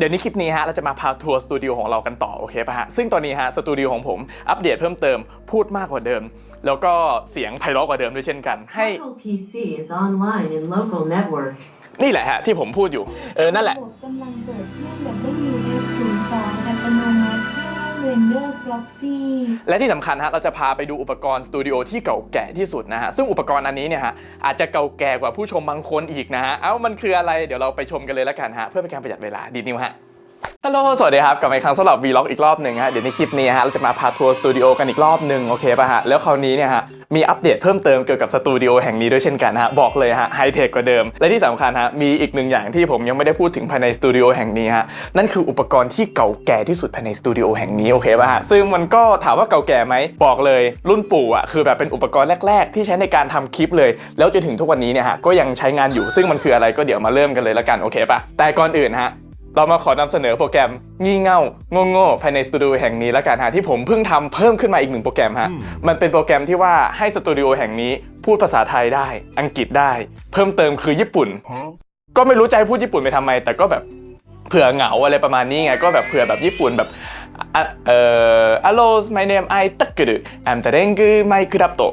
เดี๋ยวนี้คลิปนี้ฮะเราจะมาพาทัวร์สตูดิโอของเรากันต่อโอเคป่ะฮะซึ่งตอนนี้ฮะสตูดิโอของผมอัปเดตเพิ่มเติมพูดมากกว่าเดิม แล้วก็เสียงไพเราะกว่าเดิมด้วยเช่นกันให้ Apple PC is online in local network. นี่แหละฮะที่ผมพูดอยู่เออนั่นแหละ ระบบกำลังเปิดเครื่อง WS02 อัตโนมัติ เพื่อให้ Render Proxy และที่สำคัญฮะเราจะพาไปดูอุปกรณ์สตูดิโอที่เก่าแก่ที่สุดนะฮะซึ่งอุปกรณ์อันนี้เนี่ยฮะอาจจะเก่าแก่กว่าผู้ชมบางคนอีกนะฮะเอ้ามันคืออะไรเดี๋ยวเราไปชมกันเลยละกันฮะเพื่อเป็นการประหยัดเวลาดีนิวฮะ ฮัลโหล สวัสดีครับ กลับมาอีกครั้งสำหรับ Vlog อีกรอบหนึ่งฮะ เดี๋ยวในคลิปนี้ฮะ เราจะมาพาทัวร์สตูดิโอกันอีกรอบหนึ่งโอเคป่ะฮะ แล้วคราวนี้เนี่ยฮะ มีอัปเดตเพิ่มเติมเกี่ยวกับสตูดิโอแห่งนี้ด้วยเช่นกันฮะ บอกเลยฮะ ไฮเทคกว่าเดิม และที่สำคัญฮะ มีอีกหนึ่งอย่างที่ผมยังไม่ได้พูดถึงภายในสตูดิโอแห่งนี้ฮะ นั่นคืออุปกรณ์ที่เก่าแก่ที่สุดภายในสตูดิโอแห่งนี้โอเคป่ะฮะ ซึ่งมันก็ถามว่าเก่าแก่ไหมบอกเลยรุ่นปู่อะคือแบบเป็นอุปกรณ์แรก ๆ ที่ใช้ในการทำคลิปเลย แล้วจนถึงทุกวันนี้เนี่ยฮะก็ยังใช้งานอยู่ซึ่งมันคืออะไรก็เดี๋ยวมาเริ่มกันเลยละกันโอเคป่ะแต่ก่อนอื่นฮะ เรามาขอนำเสนอโปรแกรมงี่เง่าโง่ๆภายในสตูดิโอแห่งนี้แล้วกันฮะที่ผมเพิ่งทำเพิ่มขึ้นมาอีกหนึ่งโปรแกรมฮะ มันเป็นโปรแกรมที่ว่าให้สตูดิโอแห่งนี้พูดภาษาไทยได้ อังกฤษได้ เพิ่มเติมคือญี่ปุ่น ก็ไม่รู้ใจพูดญี่ปุ่นไปทำไม แต่ก็แบบเผื่อเหงาอะไรประมาณนี้ไง ก็แบบเผื่อแบบญี่ปุ่นแบบอะเอ่อ hello my name I ตักกึด I'm the rengu my k u r a p t o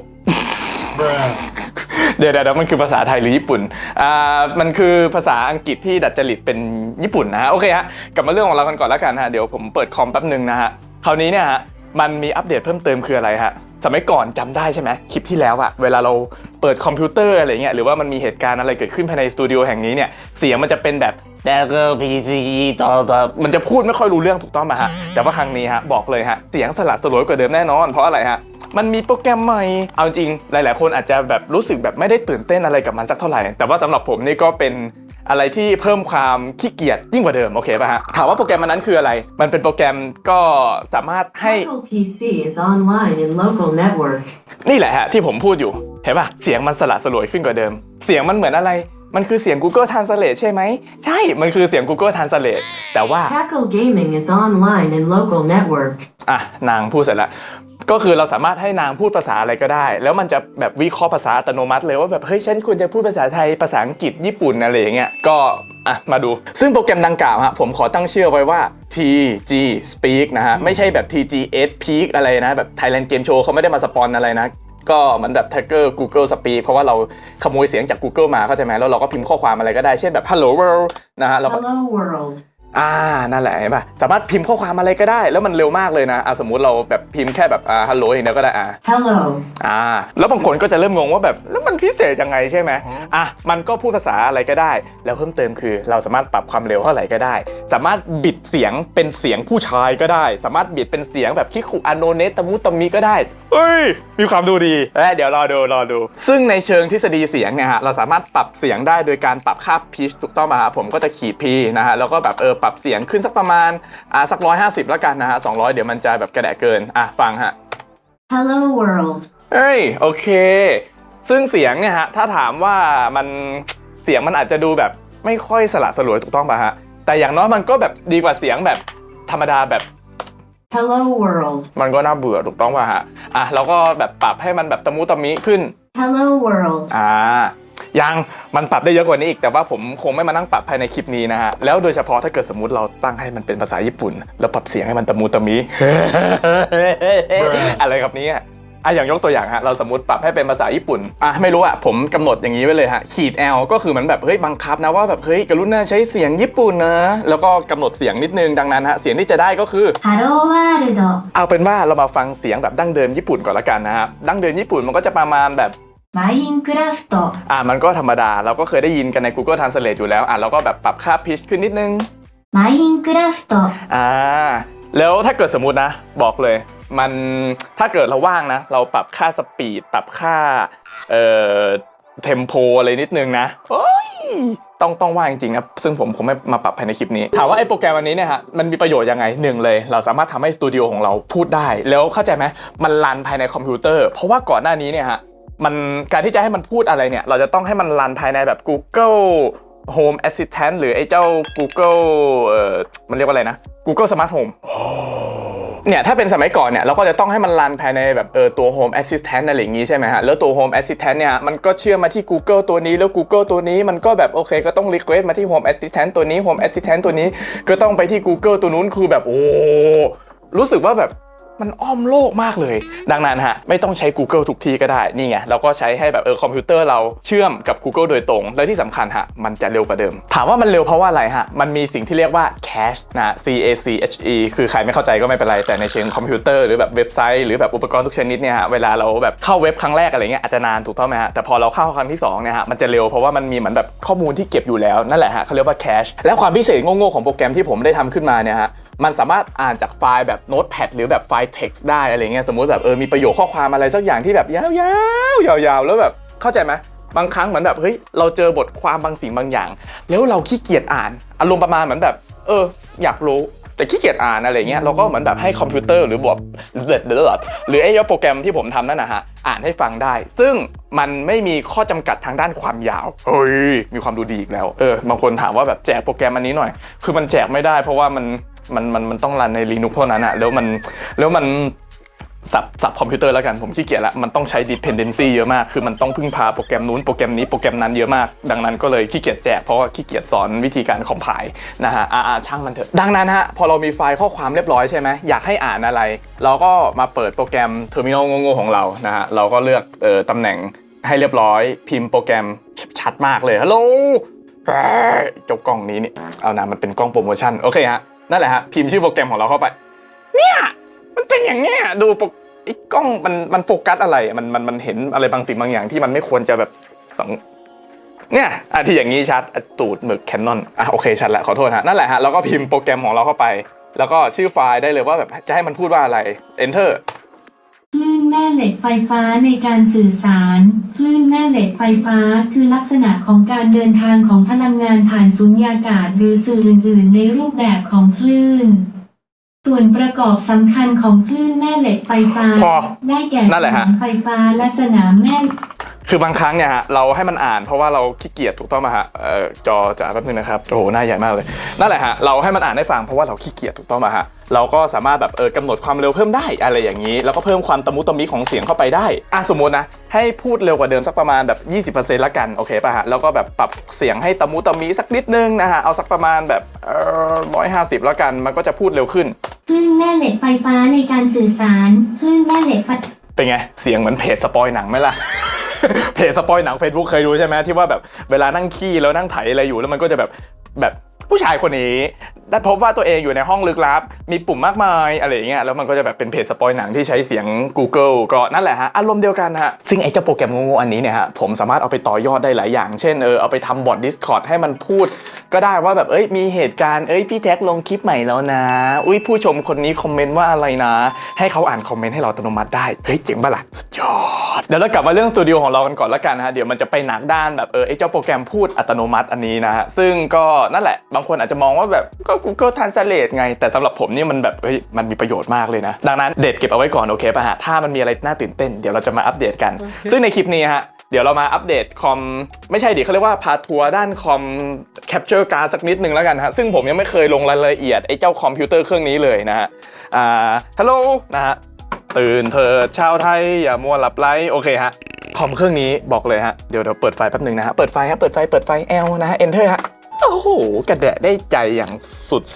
เดี๋ยวเดี๋ยวมันคือภาษาไทยหรือญี่ปุ่น อ่า มันคือภาษาอังกฤษที่ดัดจริตเป็นญี่ปุ่นนะฮะ โอเคฮะ กลับมาเรื่องของเรากันก่อนแล้วกันฮะ เดี๋ยวผมเปิดคอมแป๊บหนึ่งนะฮะ คราวนี้เนี่ยฮะ มันมีอัปเดตเพิ่มเติมคืออะไรฮะ สมัยก่อนจำได้ใช่ไหมคลิปที่แล้วอะเวลาเราเปิดคอมพิวเตอร์อะไรเงี้ย หรือว่ามันมีเหตุการณ์อะไรเกิดขึ้นภายในสตูดิโอแห่งนี้เนี่ย เสียงมันจะเป็นแบบแดกเกอร์พีซีต่อต่อมันจะพูดไม่ค่อยรู้เรื่องถูกต้องไหมฮะ แต่ว่าครั้งนี้ฮะบอกเลยฮะ เสียงสลัดสลวยกว่าเดิมแน่นอน เพราะอะไรฮะ มันมีโปรแกรมใหม่ เอาจริง หลาย ๆ คนอาจจะแบบรู้สึกแบบไม่ได้ตื่นเต้นอะไรกับมันสักเท่าไหร่ แต่ว่าสำหรับผมนี่ก็เป็นอะไรที่เพิ่มความขี้เกียจยิ่งกว่าเดิม โอเคป่ะฮะ ถามว่าโปรแกรมมันนั้นคืออะไร มันเป็นโปรแกรมก็สามารถให้ Apple PC is online in local network. นี่แหละฮะที่ผมพูดอยู่ เห็นป่ะ เสียงมันสละสลวยขึ้นกว่าเดิม เสียงมันเหมือนอะไร มันคือเสียง Google Translate ใช่ไหม ใช่ มันคือเสียง Google Translate แต่ว่า Tackle Gaming is online in local network. อะ นางพูดเสร็จแล้ว ก็คือเราสามารถให้นางพูดภาษาอะไรก็ได้ แล้วมันจะแบบวิเคราะห์ภาษาอัตโนมัติเลยว่าแบบเฮ้ยฉันควรจะพูดภาษาไทยภาษาอังกฤษญี่ปุ่นอะไรอย่างเงี้ยก็อะมาดูซึ่งโปรแกรมดังกล่าวฮะผมขอตั้งชื่อไว้ว่า TG Speak นะฮะไม่ใช่แบบ TGS Peak อะไรนะแบบ Thailand Game Show เขาไม่ได้มาสปอนอะไรนะก็เหมือนแบบแท็กเกอร์ Google Speak เพราะว่าเราขโมยเสียงจาก Google มาเข้าใจไหมแล้วเราก็พิมพ์ข้อความอะไรก็ได้เช่นแบบ Hello World นะฮะเราก็ Hello World. อ่านั่นแหละเห็นป่ะสามารถพิมพ์ข้อความอะไรก็ได้ แล้วมันเร็วมากเลยนะอะสมมุติเราแบบพิมพ์แค่แบบอ่าฮัลโหลอย่างเดียวก็ได้อ่า Hello. อ่า แล้วบางคนก็จะเริ่มงงว่าแบบแล้วมันพิเศษยังไงใช่ไหมอะมันก็พูดภาษาอะไรก็ได้ แล้วเพิ่มเติมคือ เราสามารถปรับความเร็วเท่าไหร่ก็ได้ สามารถบิดเสียงเป็นเสียงผู้ชายก็ได้ สามารถบิดเป็นเสียงแบบคิคุอโนเนตตะมุตะมิก็ได้เฮ้ยมีความดูดีและเดี๋ยวรอดูรอดู ซึ่งในเชิงทฤษฎีเสียงเนี่ยฮะเราสามารถปรับเสียงได้โดยการปรับค่าพีชถูกต้องไหมฮะผมก็จะขีดพีนะฮะแล้วก็แบบเออปรับเสียงขึ้นสักประมาณอ่าสักร้อยห้าสิบแล้วกันนะฮะสองร้อยเดี๋ยวมันจะแบบกระแดะเกินอะฟังฮะ Hello World. เอ้ยโอเค ซึ่งเสียงเนี่ยฮะถ้าถามว่ามันเสียงมันอาจจะดูแบบไม่ค่อยสละสลวยถูกต้องป่ะฮะแต่อย่างน้อยมันก็แบบดีกว่าเสียงแบบธรรมดาแบบ Hello World. มันก็น่าเบื่อถูกต้องป่ะฮะอะเราก็แบบปรับให้มันแบบตะมุตะมิขึ้น Hello World. อ่า ยังมันปรับได้เยอะกว่านี้อีก แต่ว่าผมคงไม่มานั่งปรับภายในคลิปนี้นะฮะ แล้วโดยเฉพาะถ้าเกิดสมมติเราตั้งให้มันเป็นภาษาญี่ปุ่น แล้วปรับเสียงให้มันตะมูตะมิอะไรครับเนี้อะอย่างยกตัวอย่างฮะเราสมมติปรับให้เป็นภาษาญี่ปุ่นอะไม่รู้อะผมกำหนดอย่างนี้ไว้เลยฮะขีด L ก็คือเหมือนแบบเฮ้ยบังคับนะว่าแบบเฮ้ยกรุณาใช้เสียงญี่ปุ่นนะแล้วก็กำหนดเสียงนิดนึงดังนั้นฮะเสียงที่จะได้ก็คือ Hello World เอาเป็นว่าเรามาฟังเสียงแบบดั้งเดิมญี่ปุ่นก่อนละกันนะครับดั้งเดิมญี่ปุ่นมันก็จะประมาณแบบ Minecraft อ่ามันก็ธรรมดาเราก็เคยได้ยินกันใน Google Translate อยู่แล้วอะเราก็แบบปรับค่าพิชขึ้นนิดนึง Minecraft อ่าแล้วถ้าเกิดสมมุตินะ บอกเลย มันถ้าเกิดเราว่างนะ เราปรับค่าสปีด ปรับค่าเอ่อเทมโพอะไรนิดนึงนะโอ้ยต้องต้องว่างจริงๆนะซึ่งผมคงไม่มาปรับภายในคลิปนี้ ถามว่าไอ้โปรแกรมอันนี้เนี่ยฮะมันมีประโยชน์ยังไงหนึ่งเลย เราสามารถทำให้สตูดิโอของเราพูดได้ แล้วเข้าใจไหมมันรันภายในคอมพิวเตอร์ เพราะว่าก่อนหน้านี้เนี่ยฮะ มันการที่จะให้มันพูดอะไรเนี่ย เราจะต้องให้มันรันภายในแบบ Google Home Assistant หรือไอ้เจ้า Google เอ่อมันเรียกว่าอะไรนะ Google Smart Home เนี่ยถ้าเป็นสมัยก่อนเนี่ยเราก็จะต้องให้มันรันภายในแบบเออตัว Home Assistant อะไรอย่างงี้ใช่ไหมฮะแล้วตัว Home Assistant เนี่ยมันก็เชื่อมมาที่ Google ตัวนี้แล้ว Google ตัวนี้มันก็แบบโอเค ก็ต้อง request มาที่ Home Assistant ตัวนี้ Home Assistant ตัวนี้ก็ต้องไปที่ Google ตัวนู้นคือแบบโอ้รู้สึกว่าแบบ มันอ้อมโลกมากเลย ดังนั้นฮะไม่ต้องใช้ Google ทุกที่ก็ได้ นี่ไงเราก็ใช้ให้แบบเออคอมพิวเตอร์เราเชื่อมกับ Google โดยตรง และที่สำคัญฮะมันจะเร็วกว่าเดิม ถามว่ามันเร็วเพราะว่าอะไรฮะมันมีสิ่งที่เรียกว่า cache นะ C A C H E คือใครไม่เข้าใจก็ไม่เป็นไร แต่ในเชิงคอมพิวเตอร์หรือแบบเว็บไซต์หรือแบบอุปกรณ์ทุกชนิดเนี่ยฮะเวลาเราแบบเข้าเว็บครั้งแรกอะไรเงี้ยอาจจะนานถูกต้องไหมฮะแต่พอเราเข้าครั้งที่สองเนี่ยฮะมันจะเร็วเพราะว่ามันมีเหมือนแบบข้อมูลที่เก็บอยู่แล้วนั่นแหละฮะเขาเรียกว่า cache และความพิเศษโง่ๆของโปรแกรมที่ผมได้ทำขึ้นมาเนี่ยฮะ มันสามารถอ่านจากไฟล์แบบ Notepad หรือแบบไฟล์ text ได้อะไรเงี้ยสมมุติแบบเออมีประโยคข้อความอะไรสักอย่างที่แบบยาวๆยาวๆ แล้วแบบเข้าใจไหมบางครั้งเหมือนแบบเฮ้ยเราเจอบทความบางสิ่งบางอย่าง แล้วเราขี้เกียจอ่านอารมณ์ประมาณเหมือนแบบ เออ อยากรู้แต่ขี้เกียจอ่านอะไรเงี้ยเราก็เหมือนแบบให้คอมพิวเตอร์หรือบทเดือดเดือดหรือไอ้โปรแกรมที่ผมทำนั่นนะฮะอ่านให้ฟังได้ ซึ่งมันไม่มีข้อจำกัดทางด้านความยาวเฮ้ยมีความดูดีอีกแล้วเออบางคนถามว่าแบบแจกโปรแกรมอันนี้หน่อย คือมันแจกไม่ได้เพราะว่ามัน มันมันมันต้องรันใน Linux เท่านั้นอะแล้วมันแล้วมันสับสับคอมพิวเตอร์แล้วกันผมขี้เกียจละมันต้องใช้ dependency เยอะมาก คือมันต้องพึ่งพาโปรแกรมนู้นโปรแกรมนี้โปรแกรมนั้นเยอะมาก ดังนั้นก็เลยขี้เกียจแจกเพราะว่าขี้เกียจสอนวิธีการคอมไพล์นะฮะอ่าอ่าช่างมันเถอะ ดังนั้นฮะพอเรามีไฟล์ข้อความเรียบร้อยใช่ไหมอยากให้อ่านอะไร เราก็มาเปิดโปรแกรม Terminal โง่ๆของเรานะฮะเราก็เลือกเอ่อตำแหน่งให้เรียบร้อย พิมพ์โปรแกรมชัดมากเลยฮัลโหลเจ้ากล้องนี้นี่เอานะมันเป็นกล้องโปรโมชั่นโอเคฮะ นั่นแหละฮะพิมพ์ชื่อโปรแกรมของเราเข้าไป เนี่ยมันเป็นอย่างเงี้ยดูปกไอ้กล้องมันมันโฟกัสอะไรมันมันมันเห็นอะไรบางสิ่งบางอย่างที่มันไม่ควรจะแบบสังเนี่ยอะที่อย่างนี้ชัดอะตูดหมึกแคนนอนอะโอเคชัดละขอโทษฮะนั่นแหละฮะเราก็พิมพ์โปรแกรมของเราเข้าไป แล้วก็ชื่อไฟล์ได้เลยว่าแบบจะให้มันพูดว่าอะไร enter ลื่นแม่เหล็กไฟฟ้าในการสื่อสาร คลื่นแม่เหล็กไฟฟ้าคือลักษณะของการเดินทางของพลังงานผ่านสุญญากาศหรือสื่ออื่น ๆ ในรูปแบบของคลื่น ส่วนประกอบสำคัญของคลื่นแม่เหล็กไฟฟ้า พอได้แก่นั่นแหสละฮะ นามไฟฟ้าและสนามแม่ คือบางครั้งเนี่ยฮะเราให้มันอ่านเพราะว่าเราขี้เกียจถูกต้องไหมฮะเอ่อจอจ๋าแป๊บนึงนะครับโอ้โหหน้าใหญ่มากเลยนั่นแหละฮะเราให้มันอ่านให้ฟังเพราะว่าเราขี้เกียจถูกต้องไหมฮะ เราก็สามารถแบบเออกำหนดความเร็วเพิ่มได้อะไรอย่างนี้ แล้วก็เพิ่มความตะมุตะมิของเสียงเข้าไปได้อะสมมตินะ ให้พูดเร็วกว่าเดิมสักประมาณแบบ 20%ละกันโอเคป่ะฮะแล้วก็แบบปรับเสียงให้ตะมุตะมิสักนิดนึงนะฮะเอาสักประมาณแบบเออร้อยห้าสิบละกันมันก็จะพูดเร็วขึ้นคลื่นแม่เหล็กไฟฟ้าในการสื่อสารคลื่นแม่เหล็กไฟเป็นไงเสียงเหมือนเพจสปอยหนังไหมล่ะเพจสปอยหนัง Facebook เคยดูใช่ไหมที่ว่าแบบเวลานั่งขี้แล้วนั่งไถอะไรอยู่แล้วมันก็จะแบบแบบ ผู้ชายคนนี้ได้พบว่าตัวเองอยู่ในห้องลึกลับ มีปุ่มมากมายอะไรอย่างเงี้ยแล้วมันก็จะแบบเป็นเพจสปอยหนังที่ใช้เสียง Google ก็นั่นแหละฮะอารมณ์เดียวกันฮะซึ่งไอ้เจ้าโปรแกรมโง่ๆอันนี้เนี่ยฮะผมสามารถเอาไปต่อยอดได้หลายอย่าง เช่นเออเอาไปทำบอท Discord ให้มันพูด ก็ได้ว่าแบบเอ้ยมีเหตุการณ์เอ้ยพี่แท็กลงคลิปใหม่แล้วนะ อุ้ยผู้ชมคนนี้คอมเมนต์ว่าอะไรนะ ให้เขาอ่านคอมเมนต์ให้เราอัตโนมัติได้เฮ้ยเจ๋งปะล่ะสุดยอดเดี๋ยวเรากลับมาเรื่องสตูดิโอของเรากันก่อนละกันนะฮะเดี๋ยวมันจะไปหนักด้านแบบเออไอ้เจ้าโปรแกรมพูดอัตโนมัติอันนี้นะฮะซึ่งก็นั่นแหละบางคนอาจจะมองว่าแบบก็ Google Translate ไง แต่สำหรับผมนี่มันแบบเฮ้ยมันมีประโยชน์มากเลยนะ ดังนั้นเด็ดเก็บเอาไว้ก่อนโอเคป่ะฮะถ้ามันมีอะไรน่าตื่นเต้นเดี๋ยวเราจะมาอัปเดตกัน ซึ่งในคลิปนี้ฮะเดี๋ยวเรามาอัปเดตคอมไม่ใช่ดิเขาเรียกว่าพาทัวร์ด้านคอม Capture Card สักนิดหนึ่งแล้วกันฮะซึ่งผมยังไม่เคยลงรายละเอียดไอ้เจ้าคอมพิวเตอร์เครื่องนี้เลยนะฮะอ่าฮัลโหลนะฮะตื่นเถิดชาวไทยอย่ามัวหลับไหลโอเคฮะคอมเครื่องนี้บอกเลยฮะเดี๋ยวเดี๋ยวเปิดไฟแป๊บหนึ่งนะฮะเปิดไฟฮะเปิดไฟเปิดไฟ L นะฮะ Enter ฮะ โอ้โหกระแดะได้ใจอย่าง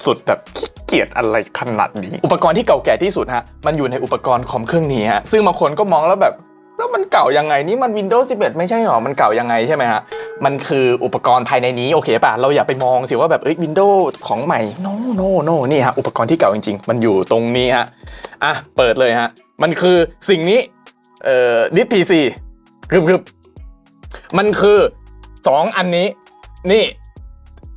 สุดๆแบบขี้เกียจอะไรขนาดนี้ อุปกรณ์ที่เก่าแก่ที่สุดฮะ มันอยู่ในอุปกรณ์คอมเครื่องนี้ฮะ ซึ่งบางคนก็มองแล้วแบบ แล้วมันเก่ายังไงนี่มัน Windows 11 ไม่ใช่หรอ มันเก่ายังไงใช่ไหมฮะ มันคืออุปกรณ์ภายในนี้โอเคป่ะ เราอย่าไปมองสิว่าแบบเอ้ย Windows ของใหม่ no no no นี่ฮะ อุปกรณ์ที่เก่าจริงๆ มันอยู่ตรงนี้ฮะ อะ เปิดเลยฮะ มันคือสิ่งนี้ เอ่อ ดิสพีซีคือคือมันคือสองอันนี้ นี่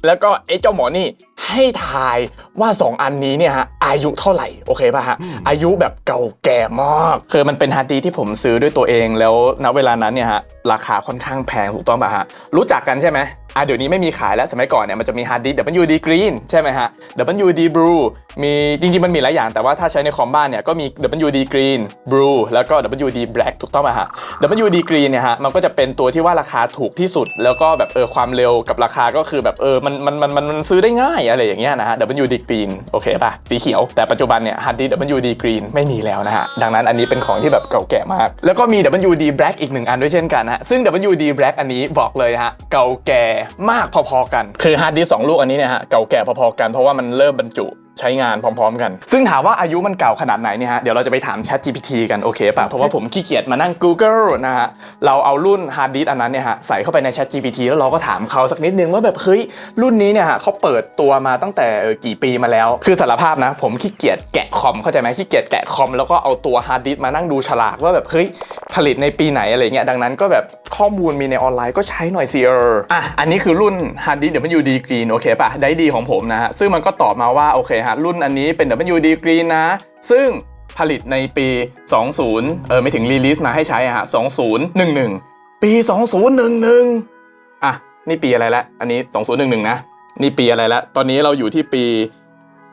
แล้วก็ไอ้เจ้าหมอนี่ให้ทายว่า 2 อันนี้เนี่ยฮะอายุเท่าไหร่โอเคป่ะฮะอายุแบบเก่าแก่มากคือมันเป็นฮาร์ดดีสก์ที่ผมซื้อด้วยตัวเองแล้วณเวลานั้นเนี่ยฮะราคาค่อนข้างแพงถูกต้องป่ะฮะรู้จักกันใช่ไหม อะเดี๋ยวนี้ไม่มีขายแล้วสมัยก่อนเนี่ยมันจะมีฮาร์ดดิสก์ WD Green ใช่ไหมฮะ WD Blue มีจริงๆ มันมีหลายอย่าง แต่ว่าถ้าใช้ในคอมบ้านเนี่ยก็มี WD Green Blue แล้วก็ WD Black ถูกต้องไหมฮะ WD Green เนี่ยฮะมันก็จะเป็นตัวที่ว่าราคาถูกที่สุด แล้วก็แบบเออความเร็วกับราคาก็คือแบบเออมันมันมันมันมันซื้อได้ง่ายอะไรอย่างเงี้ยนะฮะ WD Green โอเคป่ะสีเขียวแต่ปัจจุบันเนี่ยฮาร์ดดิสก์ WD Green ไม่มีแล้วนะฮะดังนั้นอันนี้เป็นของที่แบบเก่าแก่มาก แล้วก็มี WD Black อีกหนึ่งอันด้วยเช่นกันฮะซึ่ง WD Black อันนี้บอกเลยฮะเก่าแก่มากพอๆกัน คือฮาร์ดดิสสองลูกอันนี้เนี่ยฮะเก่าแก่พอๆกันเพราะว่ามันเริ่มบรรจุ ใช้งานพร้อม ๆ กัน ซึ่งถามว่าอายุมันเก่าขนาดไหนเนี่ยฮะ เดี๋ยวเราจะไปถาม Chat GPT กันโอเคป่ะ เพราะว่าผมขี้เกียจมานั่ง Google นะฮะ เราเอารุ่นฮาร์ดดิสอันนั้นเนี่ยฮะใส่เข้าไปใน Chat GPT แล้วเราก็ถามเขาสักนิดนึงว่าแบบเฮ้ยรุ่นนี้เนี่ยฮะเขาเปิดตัวมาตั้งแต่เออกี่ปีมาแล้ว คือสารภาพนะ ผมขี้เกียจแกะคอมเข้าใจไหมขี้เกียจแกะคอมแล้วก็เอาตัวฮาร์ดดิสมานั่งดูฉลากว่าแบบเฮ้ยผลิตในปีไหนอะไรเงี้ยดังนั้นก็แบบข้อมูลมีในออนไลน์ก็ใช้หน่อยสิเอออะอันนี้คือรุ่นฮาร์ดดิส WD Green โอเคป่ะได้ดีของผมนะฮะซึ่งมันก็ตอบมาว่าโอเคฮะ รุ่นอันนี้เป็น WD Green นะ ซึ่งผลิตในปี 20 เออไม่ถึงรีลิสมาให้ใช้อะฮะ 2011 ปี 2011 อะ นี่ปีอะไรละ อันนี้ 2011 นะ นี่ปีอะไรละ ตอนนี้เราอยู่ที่ปี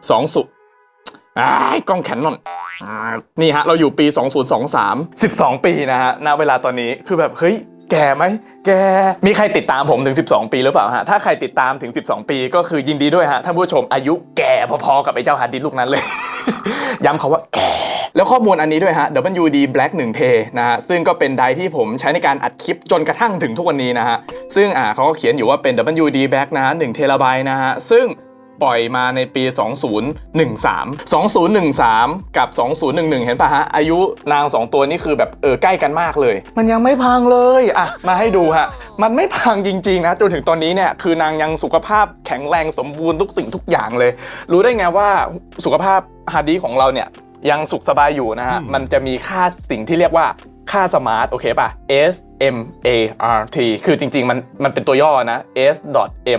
20อ้ายกล้องแขนนอนนี่ฮะ เราอยู่ปี 2023 12 ปีนะฮะ ณ เวลาตอนนี้ คือแบบ เฮ้ย แก่ไหม แกมีใครติดตามผมถึง 12 ปีหรือเปล่าฮะ ถ้าใครติดตามถึง 12 ปีก็คือยินดีด้วยฮะ ท่านผู้ชมอายุแก่พอๆกับไอ้เจ้าฮาร์ดดิสก์ลูกนั้นเลย ย้ำคาว่าแก่แล้วข้อมูลอันนี้ด้วยฮะ WD Black 1 t นะฮะ ซึ่งก็เป็นไดร์ที่ผมใช้ในการอัดคลิปจนกระทั่งถึงทุกวันนี้นะฮะ ซึ่งอ่าเขาก็เขียนอยู่ว่าเป็น WD Black นะฮะ1เทราไบต์นะฮะ ซึ่ง ปล่อยมาในปี 2013 2013 กับ 2011 เห็นปะฮะ อายุนาง 2 ตัวนี้คือแบบเออใกล้กันมากเลย มันยังไม่พังเลยอะมาให้ดูฮะ มันไม่พังจริงๆนะจนถึงตอนนี้เนี่ยคือนางยังสุขภาพแข็งแรงสมบูรณ์ทุกสิ่งทุกอย่างเลย รู้ได้ไงว่าสุขภาพฮาร์ดดิสก์ของเราเนี่ยยังสุขสบายอยู่นะฮะ มันจะมีค่าสิ่งที่เรียกว่า ค่าสมาร์ทโอเคป่ะ S M A R T คือจริง ๆ มันมันเป็นตัวย่อนะ S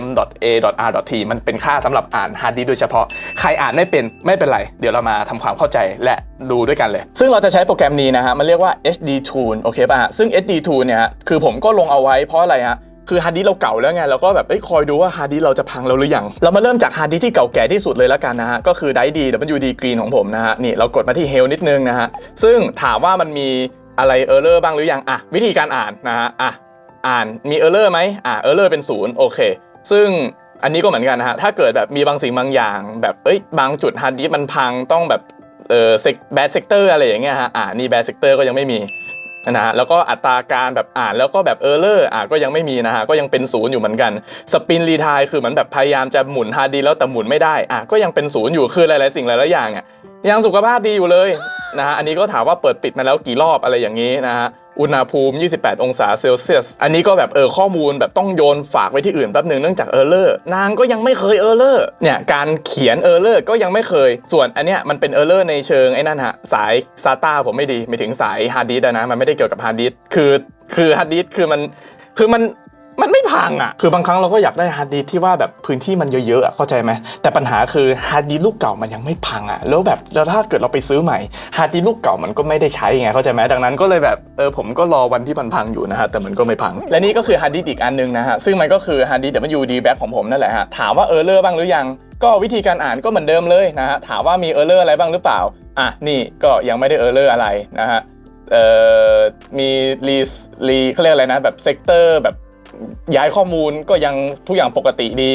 M A R T มันเป็นค่าสำหรับอ่านฮาร์ดดิสโดยเฉพาะ ใครอ่านไม่เป็นไม่เป็นไร เดี๋ยวเรามาทำความเข้าใจและดูด้วยกันเลย ซึ่งเราจะใช้โปรแกรมนี้นะฮะ มันเรียกว่า HD Tune โอเคป่ะฮะ ซึ่ง HD Tune เนี่ยคือผมก็ลงเอาไว้เพราะอะไรฮะคือฮาร์ดดิสเราเก่าแล้วไงเราก็แบบเอ้ยคอยดูว่าฮาร์ดดิสเราจะพังเราหรือยังเรามาเริ่มจากฮาร์ดดิสที่เก่าแก่ที่สุดเลยแล้วกันนะฮะก็คือไดดี WD Green ของผมนะฮะนี่เรากดมาที่ Help นิดนึงนะฮะซึ่งถามว่ามันมี อะไรเออร์เลอร์บ้างหรือยังอะวิธีการอ่านนะฮะอะอ่านมีเออร์เลอร์ไหมอะเออร์เลอร์เป็นศูนย์โอเค ซึ่งอันนี้ก็เหมือนกันนะฮะถ้าเกิดแบบมีบางสิ่งบางอย่าง แบบเอ้ยบางจุดฮาร์ดดิสมันพังต้องแบบเออเซกแบดเซกเตอร์อะไรอย่างเงี้ยฮะอะนี่แบดเซกเตอร์ก็ยังไม่มีนะฮะแล้วก็อัตราการแบบอ่านแล้วก็แบบเออร์เลอร์อะก็ยังไม่มีนะฮะก็ยังเป็นศูนย์อยู่เหมือนกันสปินรีทายคือเหมือนแบบพยายามจะหมุนฮาร์ดดีแล้วแต่หมุนไม่ได้อะก็ยังเป็นศูนย์อยู่คือหลายๆสิ่งหลายๆอย่างอะยังสุขภาพดีอยู่เลย นะฮะอันนี้ก็ถามว่าเปิดปิดมาแล้วกี่รอบอะไรอย่างนี้นะฮะอุณหภูมิ 28 องศาเซลเซียส อันนี้ก็แบบเออข้อมูลแบบต้องโยนฝากไว้ที่อื่นแป๊บหนึ่งเนื่องจากเออร์เลอร์นางก็ยังไม่เคยเออร์เลอร์เนี่ยการเขียนเออร์เลอร์ก็ยังไม่เคย ส่วนอันเนี้ยมันเป็นเออร์เลอร์ในเชิงไอ้นั่นฮะสาย SATA ผมไม่ดีไม่ถึงสายฮาร์ดดิสนะมันไม่ได้เกี่ยวกับฮาร์ดดิสคือคือฮาร์ดดิสคือมันคือมัน มันไม่พังอะ คือบางครั้งเราก็อยากได้ฮาร์ดดิสที่ว่าแบบพื้นที่มันเยอะๆอะเข้าใจไหม แต่ปัญหาคือฮาร์ดดิสลูกเก่ามันยังไม่พังอะ แล้วแบบแล้วถ้าเกิดเราไปซื้อใหม่ฮาร์ดดิสลูกเก่ามันก็ไม่ได้ใช้ไงเข้าใจไหมดังนั้นก็เลยแบบเออผมก็รอวันที่มันพังอยู่นะฮะแต่มันก็ไม่พัง และนี่ก็คือฮาร์ดดิสอีกอันนึงนะฮะซึ่งมันก็คือฮาร์ดดิสก์ WD back ของผมนั่นแหละฮะถามว่าเออเลอร์บ้างหรือยังก็วิธีการอ่านก็เหมือนเดิมเลยนะฮะถามว่ามีเออร์เลอร์อะไรบ้างหรือเปล่าอะนี่ก็ยังไม่ได้เออร์เลอร์อะไรนะฮะเอ่อมีรีรีเขาเรียกอะไรนะแบบเซกเตอร์แบบ ย้ายข้อมูลก็ยังทุกอย่างปกติดี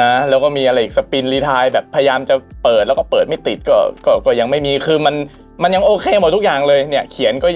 นะ แล้วก็มีอะไรอีกสปินรีทายแบบพยายามจะเปิดแล้วก็เปิดไม่ติดก็ก็ก็ยังไม่มีคือมันมันยังโอเคหมดทุกอย่างเลยเนี่ยเขียนก็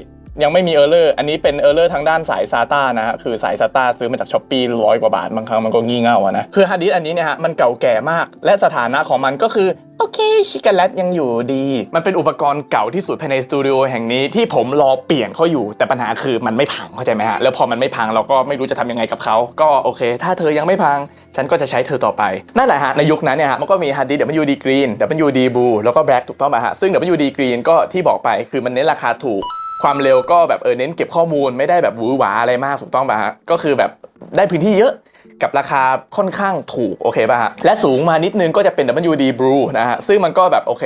ยังไม่มีเออร์เลอร์อันนี้เป็นเออร์เลอร์ทางด้านสาย SATA นะฮะคือสาย SATA ซื้อมาจากช้อปปี้ร้อยกว่าบาทบางครั้งมันก็งี่เง่าอะนะคือฮาร์ดดิสก์อันนี้เนี่ยฮะมันเก่าแก่มาก และสถานะของมันก็คือโอเคชิคาเลตยังอยู่ดี มันเป็นอุปกรณ์เก่าที่สุดภายในสตูดิโอแห่งนี้ที่ผมรอเปลี่ยนเขาอยู่ แต่ปัญหาคือมันไม่พังเข้าใจไหมฮะ แล้วพอมันไม่พังเราก็ไม่รู้จะทำยังไงกับเขา ก็โอเค ถ้าเธอยังไม่พัง ฉันก็จะใช้เธอต่อไป นั่นแหละฮะ ในยุคนั้นเนี่ยฮะ มันก็มีฮาร์ดดิสก์ WD Green WD Blue แล้วก็ Black ถูกต้องป่ะฮะ ซึ่ง WD Green ก็ที่บอกไปคือมันเน้นราคาถูก ความเร็วก็แบบเออเน้นเก็บข้อมูลไม่ได้แบบหวือหวาอะไรมากถูกต้องป่ะฮะก็คือแบบได้พื้นที่เยอะกับราคาค่อนข้างถูกโอเคป่ะฮะและสูงมานิดนึงก็จะเป็น WD Blue นะฮะซึ่งมันก็แบบโอเค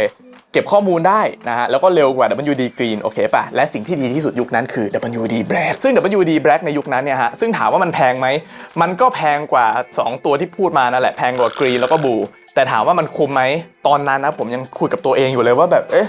เก็บข้อมูลได้นะฮะแล้วก็เร็วกว่า WD Green โอเคป่ะและสิ่งที่ดีที่สุดยุคนั้นคือ WD Black ซึ่ง WD Black ในยุคนั้นเนี่ยฮะซึ่งถามว่ามันแพงไหมมันก็แพงกว่า 2 ตัวที่พูดมานั่นแหละแพงกว่า Green แล้วก็ Blue แต่แต่ถามว่ามันคุ้มไหมตอนนั้นนะผมยังคุยกับตัวเองอยู่เลยว่าแบบเอ๊ะ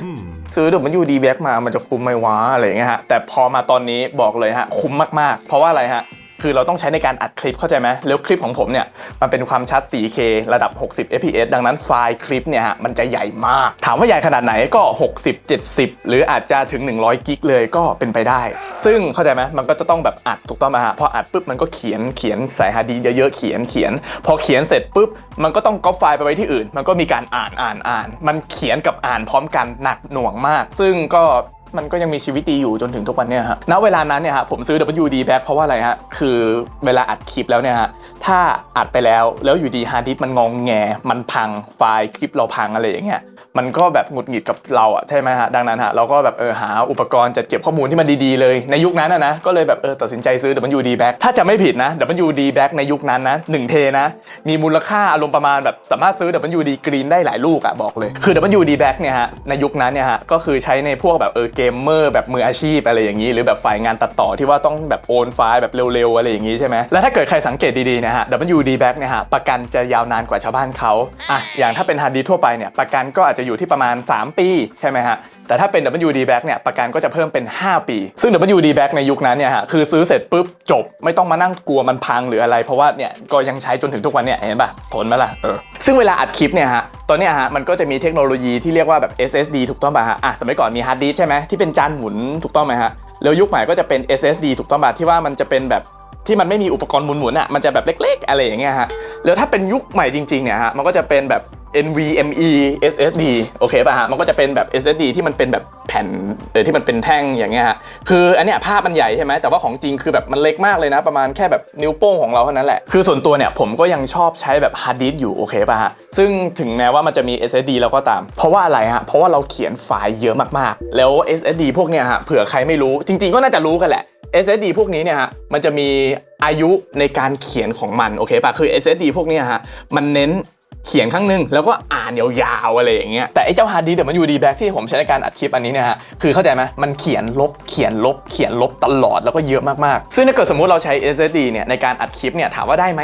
ซื้อเดี๋ยวมันยูดีแบ็กมามันจะคุ้มไหมวะอะไรอย่างเงี้ยฮะแต่พอมาตอนนี้บอกเลยฮะคุ้มมากๆ เพราะว่าอะไรฮะ คือเราต้องใช้ในการอัดคลิปเข้าใจไหมแล้วคลิปของผมเนี่ยมันเป็นความชัด 4K ระดับ 60 fps ดังนั้นไฟล์คลิปเนี่ยฮะมันจะใหญ่มาก ถามว่าใหญ่ขนาดไหนก็ 60 70 หรืออาจจะถึง 100 กิกเลยก็เป็นไปได้ ซึ่งเข้าใจไหมมันก็จะต้องแบบอัดถูกต้องไหมฮะพออัดปุ๊บมันก็เขียนเขียนใส่ฮาร์ดดีสก์เยอะๆเขียนเขียน พอเขียนเสร็จปุ๊บมันก็ต้องก๊อปไฟล์ไปไว้ที่อื่น มันก็มีการอ่านอ่านอ่าน มันเขียนกับอ่านพร้อมกันหนักหน่วงมาก ซึ่งก็ มันก็ยังมีชีวิตดีอยู่จนถึงทุกวันเนี่ยฮะณเวลานั้นเนี่ยฮะผมซื้อ WD back เพราะว่าอะไรฮะคือเวลาอัดคลิปแล้วเนี่ยฮะถ้าอัดไปแล้วแล้วอยู่ดีฮาร์ดดิสก์มันงองแง มันพังไฟล์คลิปเราพังอะไรอย่างเงี้ยมันก็แบบหงุดหงิดกับเราอะใช่ไหมฮะดังนั้นฮะเราก็แบบเออหาอุปกรณ์จัดเก็บข้อมูลที่มันดีๆเลยในยุคนั้นนะนะก็เลยแบบเออตัดสินใจซื้อ WD back ถ้าจะไม่ผิดนะ WD back ในยุคนั้นนะ1เทนะมีมูลค่าอารมณ์ประมาณแบบสามารถซื้อ WD green ได้หลายลูกอะบอกเลยคือ WD back เนี่ยฮะในยุคนั้นเนี่ยฮะก็คือใช้ในพวกแบบเออเกมเมอร์แบบมืออาชีพอะไรอย่างนี้ หรือแบบฝ่ายงานตัดต่อที่ว่าต้องแบบโอนไฟล์แบบเร็วๆ อะไรอย่างนี้ใช่ไหมแล้วถ้าเกิดใครสังเกตดีๆนะฮะ WD back เนี่ยฮะประกันจะยาวนานกว่าชาวบ้านเขาอะอย่างถ้าเป็นฮาร์ดดิสทั่วไปเนี่ยประกันก็อาจจะอยู่ที่ประมาณ 3 ปีใช่ไหมฮะ แต่ถ้าเป็น WD back เนี่ยประกันก็จะเพิ่มเป็น 5 ปี ซึ่ง WD back ในยุคนั้นเนี่ยฮะคือซื้อเสร็จปุ๊บจบไม่ต้องมานั่งกลัวมันพังหรืออะไร เพราะว่าเนี่ยก็ยังใช้จนถึงทุกวันเนี่ยเห็นป่ะทนไหมล่ะเออซึ่งเวลาอัดคลิปเนี่ยฮะตอนเนี้ยฮะมันก็จะมีเทคโนโลยีที่เรียกว่าแบบ SSD ถูกต้องป่ะฮะอะสมัยก่อนมีฮาร์ดดิสใช่ไหมที่เป็นจานหมุนถูกต้องไหมฮะแล้วยุคใหม่ก็จะเป็น SSD ถูกต้องป่ะที่ว่ามันจะเป็นแบบที่มันไม่มีอุปกรณ์หมุนๆอะมันจะแบบเล็ก ๆ อะไรอย่างเงี้ยฮะแล้วถ้าเป็นยุคใหม่จริงๆเนี่ยฮะมันก็จะเป็นแบบ NVMe SSD โอเคป่ะฮะ มันก็จะเป็นแบบ SSD ที่มันเป็นแบบแผ่นเออที่มันเป็นแท่งอย่างเงี้ยฮะ คืออันเนี้ยภาพมันใหญ่ใช่ไหม แต่ว่าของจริงคือแบบมันเล็กมากเลยนะ ประมาณแค่แบบนิ้วโป้งของเราเท่านั้นแหละ คือส่วนตัวเนี่ยผมก็ยังชอบใช้แบบฮาร์ดดิสก์อยู่โอเคป่ะฮะ ซึ่งถึงแม้ว่ามันจะมี SSD แล้วก็ตาม เพราะว่าอะไรฮะ เพราะว่าเราเขียนไฟล์เยอะมากๆ แล้ว SSD พวกเนี้ยฮะ เผื่อใครไม่รู้ จริง ๆ ก็น่าจะรู้กันแหละ SSD พวกนี้เนี่ยฮะ มันจะมีอายุในการเขียนของมันโอเคป่ะ คือ SSD พวกเนี้ยฮะ มันเน้น เขียนข้างนึงแล้วก็อ่านยาวๆอะไรอย่างเงี้ยแต่ไอ้เจ้าฮาร์ดดิสก์เดี๋ยวมันอยู่ดีแบ็กที่ผมใช้ในการอัดคลิปอันนี้เนี่ยฮะคือเข้าใจไหมมันเขียนลบเขียนลบเขียนลบตลอดแล้วก็เยอะมากๆ ซึ่งถ้าเกิดสมมุติเราใช้ SSD เนี่ยในการอัดคลิปเนี่ยถามว่าได้ไหม